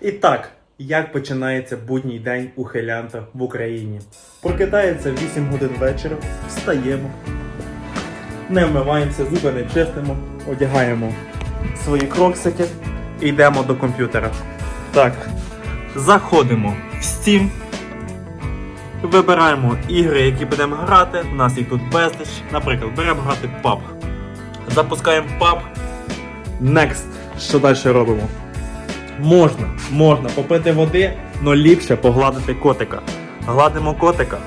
І так, як починається будній день у хелянта в Україні? Прокидається 8 годин вечора, встаємо, не вмиваємося, зуби не чистимо, одягаємо свої кроксики і йдемо до комп'ютера. Так, заходимо в Steam, вибираємо ігри, які будемо грати. У нас їх тут безліч. Наприклад, беремо грати PUBG. Запускаємо PUBG. Next. Що далі робимо? Можна, можна попити води, але ліпше погладити котика. Гладимо котика.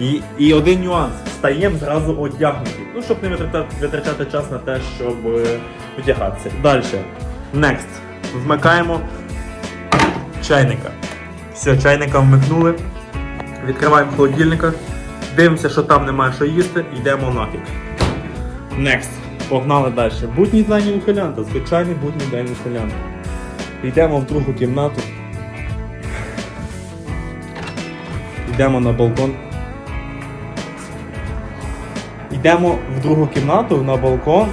І, і один нюанс. Встаємо зразу одягнуті. Ну, щоб не витрачати, витрачати час на те, щоб е, вдягатися. Далі. Next. Вмикаємо чайника. Все, чайника вмикнули. Відкриваємо холодильника. Дивимося, що там немає що їсти, йдемо нафіг. Next. Погнали далі. Будній день ухилянта, звичайний будній день ухилянта. Йдемо в другу кімнату. Йдемо на балкон. Йдемо в другу кімнату на балкон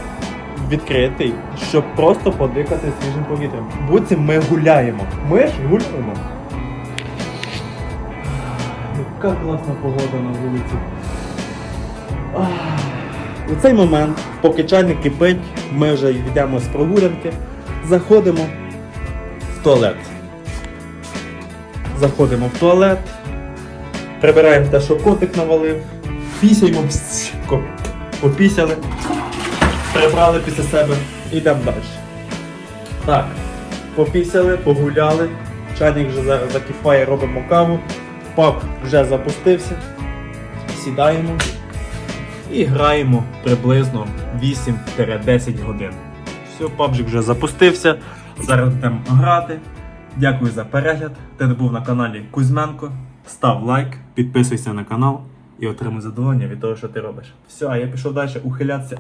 відкритий, щоб просто подихати свіжим повітрям. Буцім ми гуляємо. Ми ж гуляємо. Яка класна погода на вулиці. Ах. У цей момент, поки чайник кипить, ми вже йдемо з прогулянки, заходимо в туалет. Заходимо в туалет, прибираємо те, що котик навалив, пісяємо, попісяли, прибрали після себе йдемо далі. Так, попісяли, погуляли, чайник вже закипає, робимо каву, пап вже запустився, сідаємо і граємо приблизно 8-10 годин. Все, PUBG вже запустився. Зараз будемо грати. Дякую за перегляд. Ти був на каналі Кузьменко. Став лайк, підписуйся на канал і отримуй задоволення від того, що ти робиш. Все, а я пішов далі ухилятися.